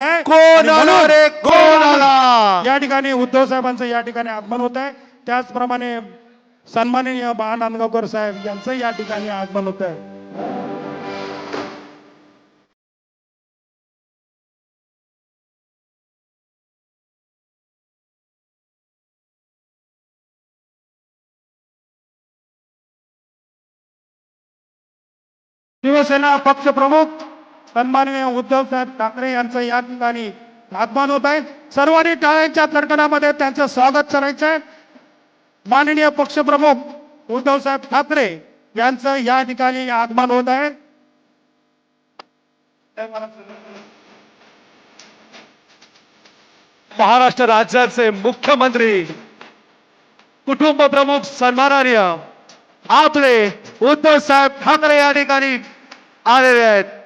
आहे. कोण आणि आला म्हणून रे? कोण आला? या ठिकाणी उद्धव साहेबांचं या ठिकाणी आगमन होत आहे त्याचप्रमाणे सन्माननीय बा नांदगावकर साहेब यांचं या ठिकाणी आगमन होत आहे शिवसेना पक्ष प्रमुख सन्माननीय उद्धव साहेब ठाकरे यांचं या ठिकाणी आगमन होत आहे सर्वांनी टाळ्यांच्या तडकडामध्ये त्यांचं स्वागत करायचं आहे माननीय पक्षप्रमुख उद्धव साहेब ठाकरे यांचं या ठिकाणी आगमन होत आहे. महाराष्ट्र राज्याचे मुख्यमंत्री कुटुंब प्रमुख सन्माननीय आपले उद्धव साहेब ठाकरे या ठिकाणी आलेले आहेत.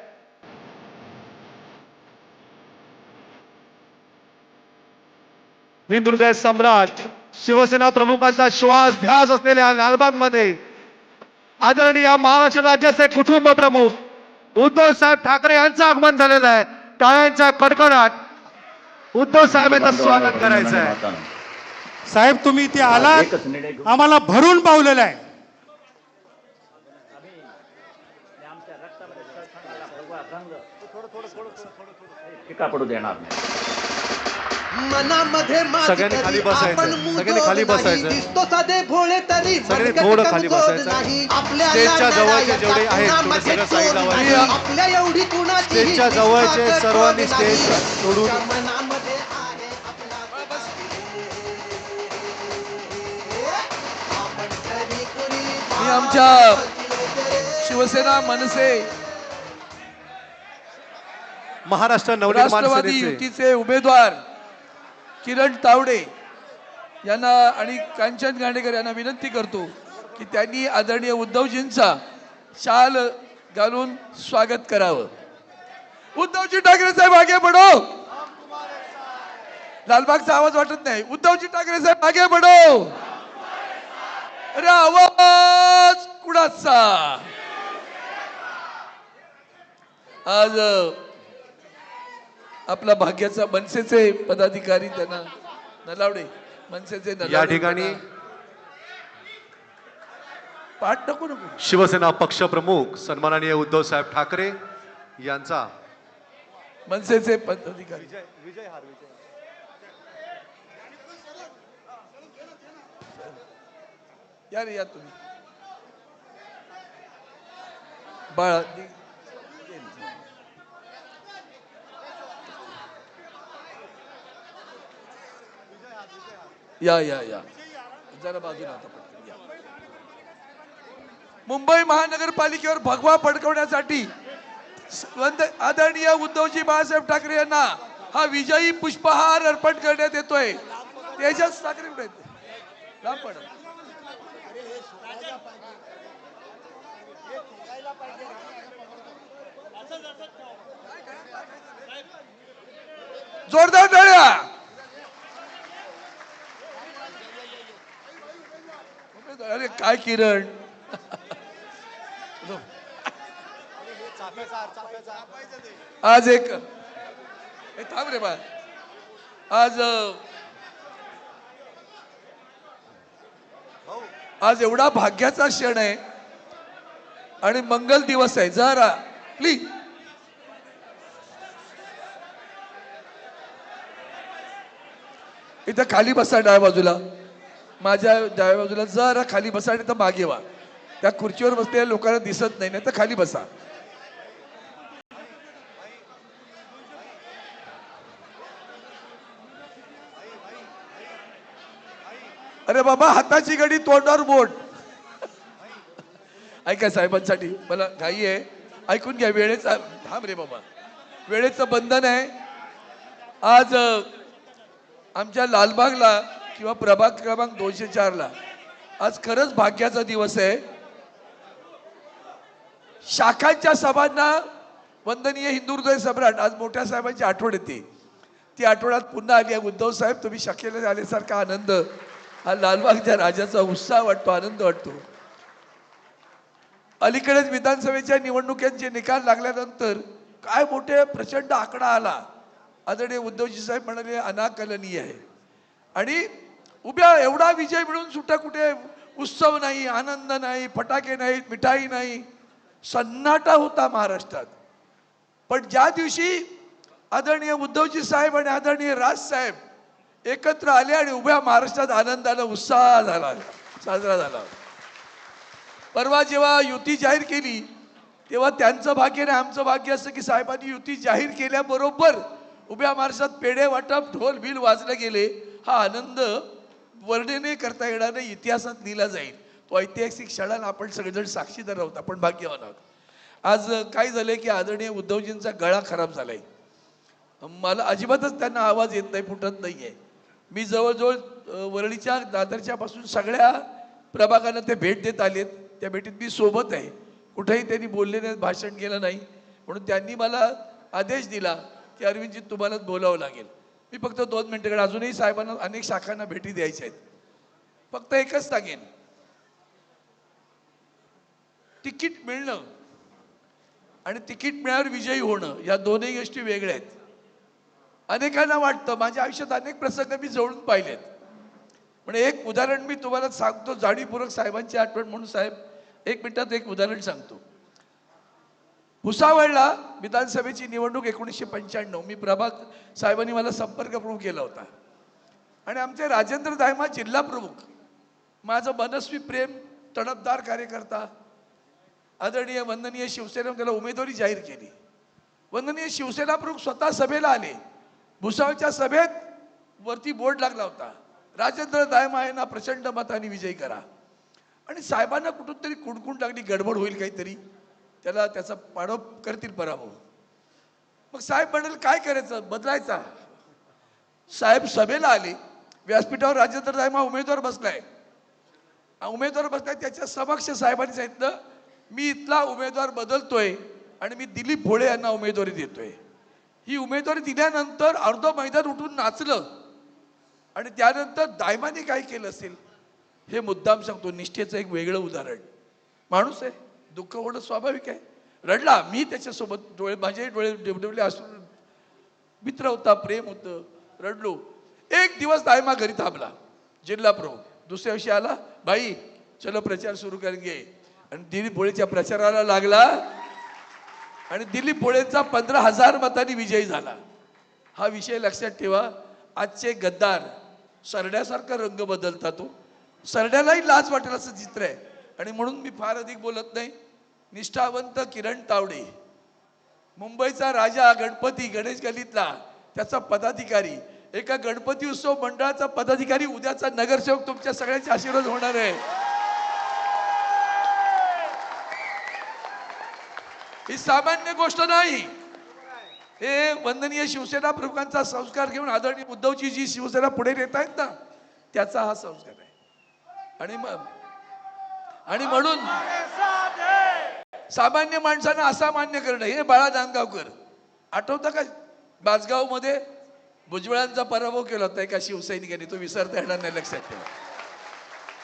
हिंदुहृदय सम्राट शिवसेना प्रमुखांचा श्वास ध्यास असलेल्या लालबागमध्ये आदरणीय महाराष्ट्र राज्याचे कुटुंब प्रमुख उद्धव साहेब ठाकरे यांचं आगमन झालेलं आहे. टाळ्यांच्या कडकडाट उद्धव साहेब यांचं स्वागत करायचं आहे. साहेब तुम्ही इथे आलात. आम्हाला भरून पावलेलं आहे. पडू देणार नाही? मनामध्ये सगळ्यांनी खाली बसायचं. सगळ्यांनी खाली. बसायचं. दिसतो साधे भोळे तरी थोडं खाली बसायचं. स्टेजच्या जवळचे जेवढे आहेत, सगळं साईडला. आपल्या एवढी कुणाची स्टेजच्या जवळचे सर्वांनी स्टेज सोडून मनामध्ये आहे आपला आपण तरी कुणी मी आमच्या शिवसेना मनसे महाराष्ट्र नवनिर्माण राष्ट्रवादी सेनेचे युतीचे उमेदवार किरण तावडे यांना आणि कांचन गाणेकर यांना विनंती करतो की त्यांनी आदरणीय उद्धवजींचा शाल घालून स्वागत करावं. उद्धवजी ठाकरे साहेब आगे बढो. लालबागचा आवाज वाटत नाही. उद्धवजी ठाकरे साहेब आगे बढो. अरे आवाज कुणाचा? आज आपला भाग्याचा मनसेचे पदाधिकारी त्यांना नलावडे मनसेचे नलावडे या ठिकाणी पाठ नको नको. शिवसेना पक्ष प्रमुख सन्माननीय उद्धव साहेब ठाकरे यांचा. मनसेचे पदाधिकारी. या रे या तुम्ही. बाळा या या या. जरा बाजूला आता पटकन या. मुंबई महानगरपालिकेवर भगवा फडकवण्यासाठी आदरणीय उद्धवजी बाळासाहेब ठाकरे यांना हा विजयी पुष्पहार अर्पण करण्यात येतोय. तेजस ठाकरे कुठे जोरदार टाळ्या अरे काय किरण? आज एक थांब रे बा. आज आज एवढा भाग्याचा क्षण आहे आणि मंगल दिवस आहे. जरा प्लीज इथं खाली बसा डाव्या बाजूला. माझ्या डाव्या बाजूला जरा खाली बसा आणि तर मागे वा. त्या खुर्चीवर बसलेल्या लोकांना दिसत नाही नाही तर खाली बसा. अरे बाबा हाताची गडी तोंडावर बोट. ऐका साहेबांसाठी मला घाई आहे. ऐकून घ्या वेळेचा थांब रे बाबा. वेळेचं बंधन आहे. आज आमच्या लालबागला किंवा प्रभाग क्रमांक दोनशे चारला आज खरंच भाग्याचा दिवस आहे. शाखांच्या सभांना वंदनीय हिंदू हृदय सम्राट आज मोठ्या साहेबांची आठवण येते. ती आठवड्यात पुन्हा आली आहे. उद्धव साहेब तुम्ही शाखेला आल्यासारखा आनंद. हा लालबागच्या राजाचा उत्साह वाटतो आनंद वाटतो. अलीकडेच विधानसभेच्या निवडणुकांचे निकाल लागल्यानंतर काय मोठे प्रचंड आकडा आला. आदरणीय उद्धवजी साहेब म्हणाले अनाकलनीय आहे. आणि उभ्या एवढा विजय मिळून सुद्धा कुठे? उत्सव नाही आनंद नाही फटाके नाहीत मिठाई नाही. सन्नाटा होता महाराष्ट्रात. पण ज्या दिवशी आदरणीय उद्धवजी साहेब आणि आदरणीय राज साहेब एकत्र आले आणि उभ्या महाराष्ट्रात आनंदानं उत्साह झाला साजरा झाला. परवा जेव्हा युती जाहीर केली तेव्हा त्यांचं भाग्य आणि आमचं भाग्य असं की साहेबांनी युती जाहीर केल्याबरोबर उभ्या महाराष्ट्रात पेढे वाटप ढोल बिल वाजले गेले. हा आनंद वर्णने करता येणार नाही इतिहासात लिहिला जाईल. तो ऐतिहासिक क्षणाला आपण सगळेजण साक्षीदार आहोत आपण भाग्यवान आहोत. आज काय झालंय की आदरणीय उद्धवजींचा गळा खराब झालाय. मला अजिबातच त्यांना आवाज येत नाही फुटत नाही आहे मी जवळजवळ वरळीच्या दादरच्या पासून सगळ्या प्रभागांना ते भेट देत आलेत. त्या भेटीत मी सोबत आहे. कुठेही त्यांनी बोलले नाही भाषण केलं नाही. म्हणून त्यांनी मला आदेश दिला की अरविंदजी तुम्हालाच बोलावं लागेल. मी फक्त दोन मिनिटाकडे अजूनही साहेबांना अनेक शाखांना भेटी द्यायच्या आहेत. फक्त एकच सांगेन. तिकीट मिळणं आणि तिकीट मिळाल्यावर विजयी होणं या दोन्ही गोष्टी वेगळ्या आहेत. अनेकांना वाटतं माझ्या आयुष्यात अनेक प्रसंग मी जवळून पाहिलेत. म्हणजे एक उदाहरण मी तुम्हाला सांगतो जाणीवपूर्वक साहेबांची आठवण म्हणून साहेब एक मिनिटात एक उदाहरण सांगतो. भुसावळला विधानसभेची निवडणूक एकोणीसशे पंच्याण्णव. मी प्रभाग साहेबांनी मला संपर्क प्रमुख केला होता. आणि आमचे राजेंद्र दायमा जिल्हा प्रमुख माझं मनस्वी प्रेम तडपदार कार्यकर्ता आदरणीय वंदनीय शिवसेना त्याला उमेदवारी जाहीर केली. वंदनीय शिवसेना प्रमुख स्वतः सभेला आले. भुसावळच्या सभेत वरती बोर्ड लागला होता. राजेंद्र दायमा यांना प्रचंड मताने विजयी करा. आणि साहेबांना कुठून तरी कुणकुण लागली गडबड होईल काहीतरी. त्याला त्याचा पाडव करतील पराभव. मग साहेब म्हणाल काय करायचं? बदलायचा. साहेब सभेला आले. व्यासपीठावर राजेंद्र दायमा उमेदवार बसलाय. हा उमेदवार बसलाय त्याच्या समक्ष साहेबांनी सांगितलं मी इथला उमेदवार बदलतोय आणि मी दिलीप भोळे यांना उमेदवारी देतोय. ही उमेदवारी दिल्यानंतर अर्ध मैदान उठून नाचलं. आणि त्यानंतर दायमाने काय केलं असेल? हे मुद्दाम सांगतो. निष्ठेचं एक वेगळं उदाहरण. माणूस आहे. दुःख होणं स्वाभाविक आहे. रडला. मी त्याच्यासोबत डोळे माझे डोळे डेवडेवले असून मित्र होता प्रेम होतं. रडलो. एक दिवस दायमा घरी थांबला. जिल्हा प्रमुख. दुसऱ्या दिवशी आला. बाई चलो प्रचार सुरू करेंगे आणि दिलीप भोळेच्या प्रचाराला लागला. आणि दिलीप भोळेंचा पंधरा हजार मतांनी विजयी झाला. हा विषय लक्षात ठेवा. आजचे गद्दार सरड्यासारखा रंग बदलता तो. सरड्यालाही लाज वाटेल असं चित्र आहे. आणि म्हणून मी फार अधिक बोलत नाही. निष्ठावंत किरण तावडे. मुंबईचा राजा गणपती गणेश गलीतला त्याचा पदाधिकारी. एका गणपती उत्सव मंडळाचा पदाधिकारी उद्याचा नगरसेवक तुमच्या सगळ्यांचे आशीर्वाद होणार आहे. ही सामान्य गोष्ट नाही. हे वंदनीय शिवसेना प्रमुखांचा संस्कार घेऊन आदरणीय उद्धवजी जी शिवसेना पुढे नेत आहेत ना त्याचा हा संस्कार आहे. आणि मग आणि म्हणून सामान्य माणसानं असा मान्य करणं हे बाळा दानगावकर. आठवतं का? बाजगावमध्ये भुजबळांचा पराभव केला होता एका शिवसैनिकाने तो विसरता येणार नाही लक्षात ठेवा.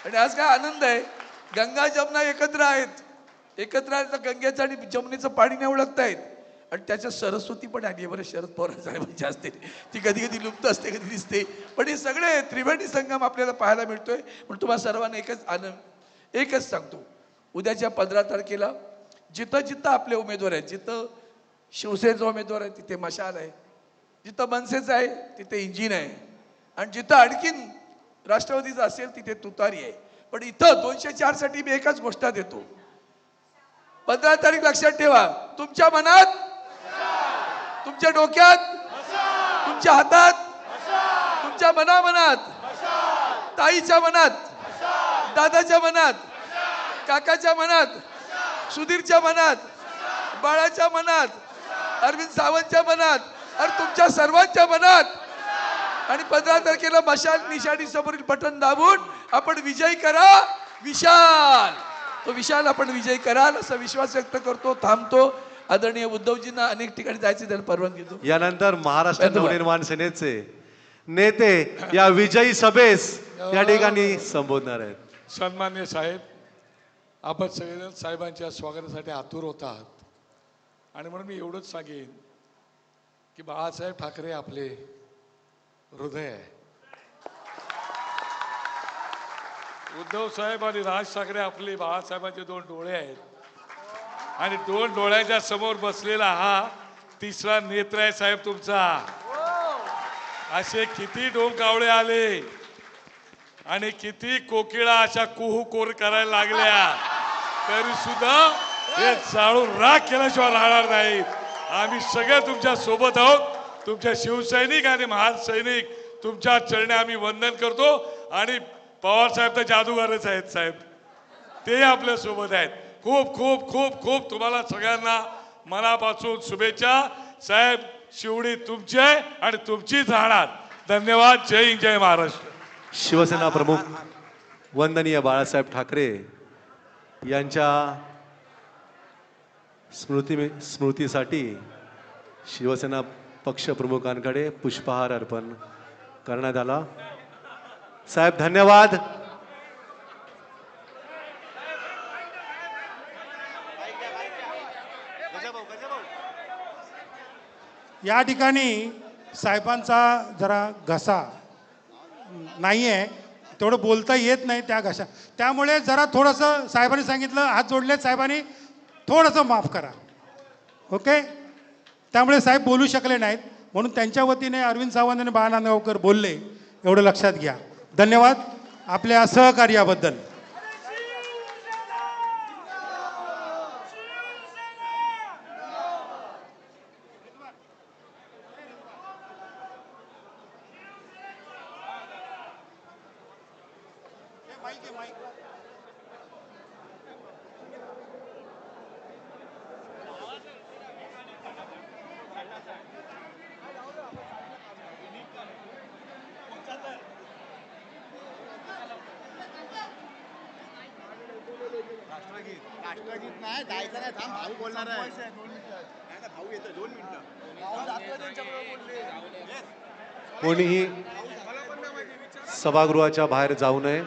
आणि आज काय आनंद आहे गंगा जमना एकत्र आहेत. एकत्र आहेत तर गंगेचं आणि जमनेचं पाणी नाही ओळखतायत. आणि त्याच्यात सरस्वती पण आली बरं शरद पवार साहेबांची असते ती कधी कधी लुप्त असते कधी दिसते. पण हे सगळे त्रिवेणी संगम आपल्याला पाहायला मिळतोय. पण तुम्हाला सर्वांना एकच आनंद एकच सांगतो. उद्याच्या पंधरा तारखेला जिथं जिथं आपले उमेदवार आहेत जिथं शिवसेनेचा उमेदवार आहे तिथे मशाल आहे. जिथं मनसेचं आहे तिथे इंजिन आहे. आणि जिथं आणखीन राष्ट्रवादीचं असेल तिथे तुतारी आहे. पण इथं दोनशे चारसाठी मी एकाच गोष्ट देतो. पंधरा तारीख लक्षात ठेवा. तुमच्या मनात तुमच्या डोक्यात तुमच्या हातात तुमच्या मनामनात ताईच्या मनात दादाच्या मनात काकाच्या मनात सुधीरच्या मनात बाळाच्या मनात अरविंद सावंतच्या मनात आणि तुमच्या सर्वांच्या मनात. आणि पंधरा तारखेला मशाल निशाणी समोरील बटन दाबून आपण विजय करा विशाल. तो विशाल आपण विजय कराल असा विश्वास व्यक्त करतो थांबतो. आदरणीय उद्धवजींना अनेक ठिकाणी जायचे त्याला परवानगी देतो. यानंतर महाराष्ट्र. नवनिर्माण सेनेचे नेते या विजयी सभेस या ठिकाणी संबोधणार आहेत. सन्मान्य साहेब आपण सगळेजण साहेबांच्या स्वागतासाठी आतुर होत आहात आणि म्हणून मी एवढंच सांगेन की बाळासाहेब ठाकरे आपले हृदय आहे. उद्धव साहेब आणि राज ठाकरे आपले बाळासाहेबांचे दोन डोळे आहेत. आणि दोन डोळ्याच्या समोर बसलेला हा तिसरा नेत्र आहे साहेब तुमचा. असे किती डोंकावळे आले. आणि किती कोकिळा अशा कुहू कोर करायला लागल्या. तरी सुद्धा हे चाळून राग केल्याशिवाय राहणार नाहीत आम्ही सगळे तुमच्यासोबत आहोत. तुमच्या शिवसैनिक आणि महान सैनिक तुमच्या चरणे आम्ही वंदन करतो. आणि पवार साहेब तर जादूगारच आहेत साहेब. ते आपल्यासोबत आहेत. खूप खूप खूप खूप तुम्हाला सगळ्यांना मनापासून शुभेच्छा. साहेब शिवडी तुमची आहे आणि तुमचीच राहणार. धन्यवाद. जय हिंद जय महाराष्ट्र. शिवसेना प्रमुख वंदनीय बाळासाहेब ठाकरे. यांच्या स्मृती स्मृतीसाठी शिवसेना पक्षप्रमुखांकडे पुष्पहार अर्पण करण्यात आला. साहेब धन्यवाद. या ठिकाणी साहेबांचा जरा घसा नाही आहे तेवढं बोलता येत नाही त्या घशा. त्यामुळे जरा थोडंसं साहेबांनी सांगितलं हात जोडले साहेबांनी थोडंसं माफ करा. ओके? त्यामुळे साहेब बोलू शकले नाहीत. म्हणून त्यांच्या वतीने अरविंद सावंत आणि बाळा नांदगावकर बोलले. एवढं लक्षात घ्या. धन्यवाद. आपल्या सहकार्याबद्दल. राष्ट्रगीत. नाही जायचं नाही थांब भाऊ बोलणार आहे. नाही ना, भाऊ येतो दोन मिनिटं. कोणीही सभागृहाच्या बाहेर जाऊ नये.